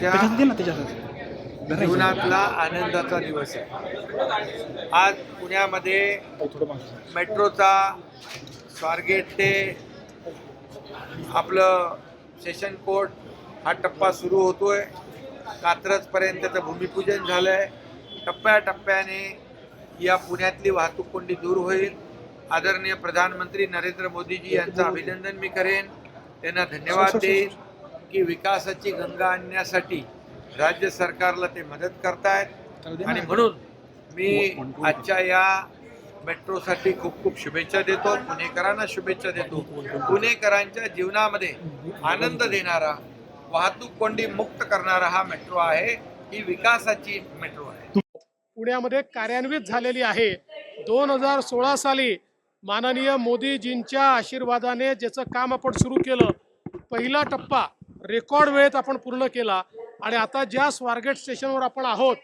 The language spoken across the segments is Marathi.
दे ना त्याच्यात. जीवनातला आनंदाचा दिवस आहे. आज पुण्यामध्ये मेट्रोचा स्वारगेट ते आपलं सेशन कोर्ट हा टप्पा सुरू होतोय. कात्रजपर्यंत त्याचं भूमिपूजन झालंय. टप्प्याटप्प्याने या पुण्यातली वाहतूक कोंडी दूर होईल. आदरणीय प्रधानमंत्री नरेंद्र मोदीजी यांचं अभिनंदन मी करेन. त्यांना धन्यवाद देईन. की विकासाची गंगा आणण्यासाठी राज्य सरकारला ते मदत करतायत. आणि म्हणून मी आजच्या या मेट्रोसाठी खूप खूप शुभेच्छा देतो पुणेकरांना शुभेच्छा देतो. पुणेकरांच्या जीवनामध्ये आनंद देणारा वाहतूक कोंडी मुक्त करणारा हा मेट्रो आहे ही विकासाची मेट्रो आहे. पुण्यामध्ये कार्यान्वित झालेली आहे. दोन हजार सोळा साली माननीय मोदीजींच्या आशीर्वादाने ज्याचं काम आपण सुरू केलं पहिला टप्पा रेकॉर्ड वेळेत आपण पूर्ण केला आणि आता ज्या स्वारगेट स्टेशनवर आपण आहोत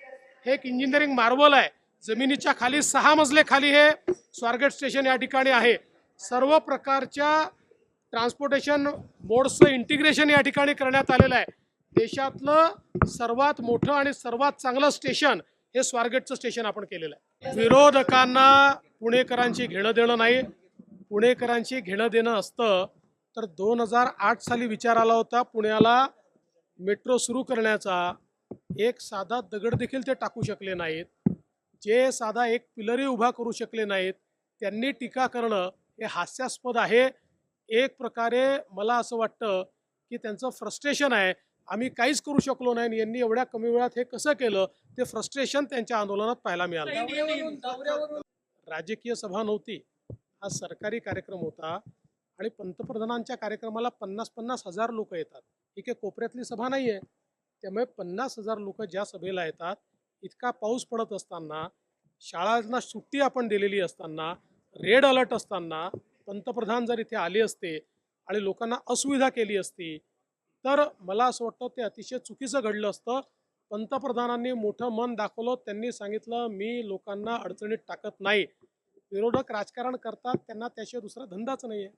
हे एक इंजिनिअरिंग मार्वल आहे. जमिनीच्या खाली सहा मजले खाली हे स्वारगेट स्टेशन या ठिकाणी आहे. सर्व प्रकारच्या ट्रान्सपोर्टेशन मोड्सचं इंटिग्रेशन या ठिकाणी करण्यात आलेलं आहे. देशातलं सर्वात मोठं आणि सर्वात चांगलं स्टेशन हे स्वारगेटचं स्टेशन आपण केलेलं आहे. विरोधकांना पुणेकरांची घेणं देणं नाही. पुणेकरांची घेणं देणं असतं तर दोन हजार आठ साली विचार आला होता पुण्याला मेट्रो सुरू करण्याचा. एक साधा दगड देखील ते टाकू शकले नाहीत. जे साधा एक पिलरही उभा करू शकले नाहीत. त्यांनी टीका करणं हे हास्यास्पद आहे. एक प्रकारे मला असं वाटतं की त्यांचं फ्रस्ट्रेशन आहे. आम्ही काहीच करू शकलो नाही आणि यांनी एवढ्या कमी वेळात हे कसं केलं? ते फ्रस्ट्रेशन त्यांच्या आंदोलनात पाहायला मिळालं. राजकीय सभा नव्हती. हा सरकारी कार्यक्रम होता. आणि पंतप्रधानांच्या कार्यक्रमाला पन्नास पन्नास हजार लोक येतात. ठीक आहे कोपऱ्यातली सभा नाही आहे त्यामुळे पन्नास हजार लोक ज्या सभेला येतात इतका पाऊस पडत असताना शाळांना सुट्टी आपण दिलेली असताना रेड अलर्ट असताना पंतप्रधान जर इथे आले असते आणि लोकांना असुविधा केली असती तर मला असं वाटतं ते अतिशय चुकीचं घडलं असतं. पंतप्रधानांनी मोठं मन दाखवलं त्यांनी सांगितलं मी लोकांना अडचणीत टाकत नाही. विरोधक राजकारण करतात त्यांना त्याशिवाय दुसरा धंदाच नाही आहे